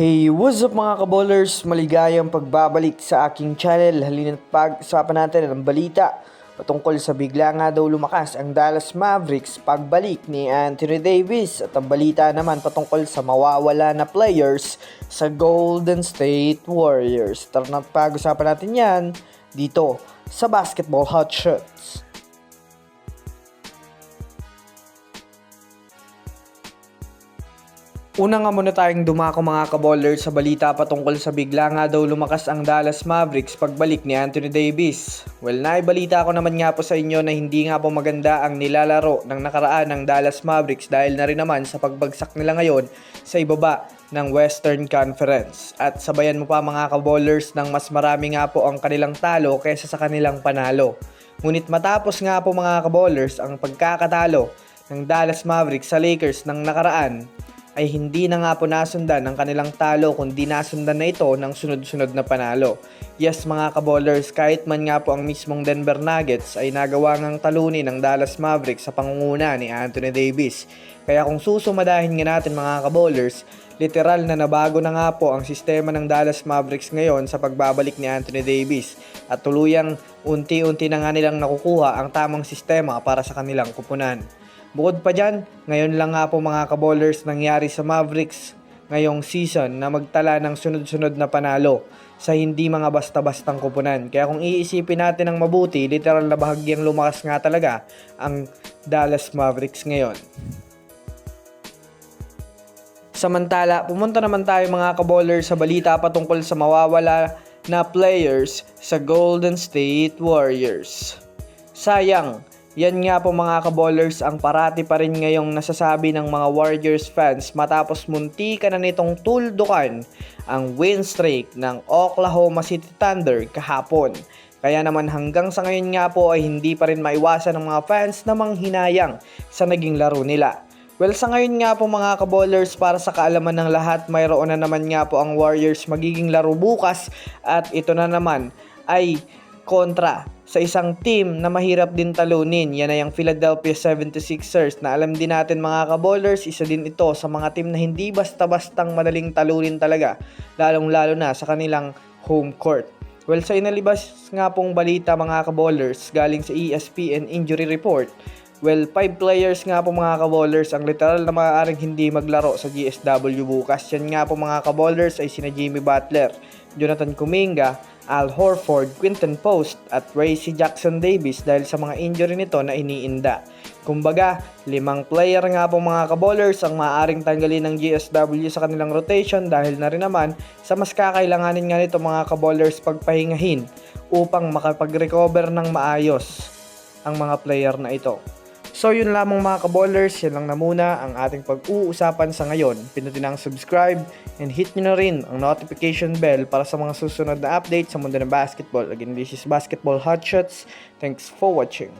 Hey, what's up mga kabolers? Maligayang pagbabalik sa aking channel. Halina't pag-usapan natin ang balita patungkol sa bigla nga daw lumakas ang Dallas Mavericks pagbalik ni Anthony Davis at ang balita naman patungkol sa mawawala na players sa Golden State Warriors. Tara na pag-usapan natin yan dito sa Basketball Hot Shots. Una nga muna tayong dumako mga kaboller sa balita patungkol sa bigla nga daw lumakas ang Dallas Mavericks pagbalik ni Anthony Davis. Well, naibalita ko naman nga po sa inyo na hindi nga po maganda ang nilalaro ng nakaraan ng Dallas Mavericks dahil na rin naman sa pagbagsak nila ngayon sa ibaba ng Western Conference. At sabayan mo pa mga kaballers ng mas marami nga po ang kanilang talo kaysa sa kanilang panalo. Ngunit matapos nga po mga kaballers ang pagkakatalo ng Dallas Mavericks sa Lakers ng nakaraan, ay hindi na nga po nasundan ng kanilang talo kundi nasundan na ito ng sunod-sunod na panalo. Yes mga kaballers, kahit man nga po ang mismong Denver Nuggets ay nagawa ngang talunin ng Dallas Mavericks sa pangunguna ni Anthony Davis. Kaya kung susumadahin nga natin mga kaballers, literal na nabago na nga po ang sistema ng Dallas Mavericks ngayon sa pagbabalik ni Anthony Davis at tuluyang unti-unti na nga nilang nakukuha ang tamang sistema para sa kanilang kupunan. Bukod pa dyan, ngayon lang nga po mga kaballers nangyari sa Mavericks ngayong season na magtala ng sunod-sunod na panalo sa hindi mga basta-bastang kupunan. Kaya kung iisipin natin ng mabuti, literal na bahagyang lumakas nga talaga ang Dallas Mavericks ngayon. Samantala, pumunta naman tayo mga kaballers sa balita patungkol sa mawawala na players sa Golden State Warriors. Sayang, yan nga po mga kaballers ang parati pa rin ngayong nasasabi ng mga Warriors fans matapos munti ka na nitong tuldukan ang win streak ng Oklahoma City Thunder kahapon. Kaya naman hanggang sa ngayon nga po ay hindi pa rin maiwasan ng mga fans na manghinayang sa naging laro nila. Well, sa ngayon nga po mga kaballers, para sa kaalaman ng lahat, mayroon na naman nga po ang Warriors magiging laro bukas at ito na naman ay kontra sa isang team na mahirap din talunin. Yan ay ang Philadelphia 76ers na alam din natin mga kaballers, isa din ito sa mga team na hindi basta-bastang madaling talunin talaga, lalong-lalo na sa kanilang home court. Well, sa inalibas nga pong balita mga kaballers galing sa ESPN Injury Report, Well, 5 players nga po mga kaballers ang literal na maaaring hindi maglaro sa GSW bukas. Yan nga po mga kaballers ay sina Jimmy Butler, Jonathan Kuminga, Al Horford, Quinton Post at Racy Jackson Davis dahil sa mga injury nito na iniinda. Kumbaga, limang player nga po mga kaballers ang maaaring tanggalin ng GSW sa kanilang rotation dahil na rin naman sa mas kakailanganin nga nito mga kaballers pagpahingahin upang makapag-recover ng maayos ang mga player na ito. So yun lamang mga kaballers, yan lang na muna ang ating pag-uusapan sa ngayon. Pinutin ang subscribe and hit nyo na rin ang notification bell para sa mga susunod na update sa mundo ng basketball. Again, this is Basketball Hotshots. Thanks for watching.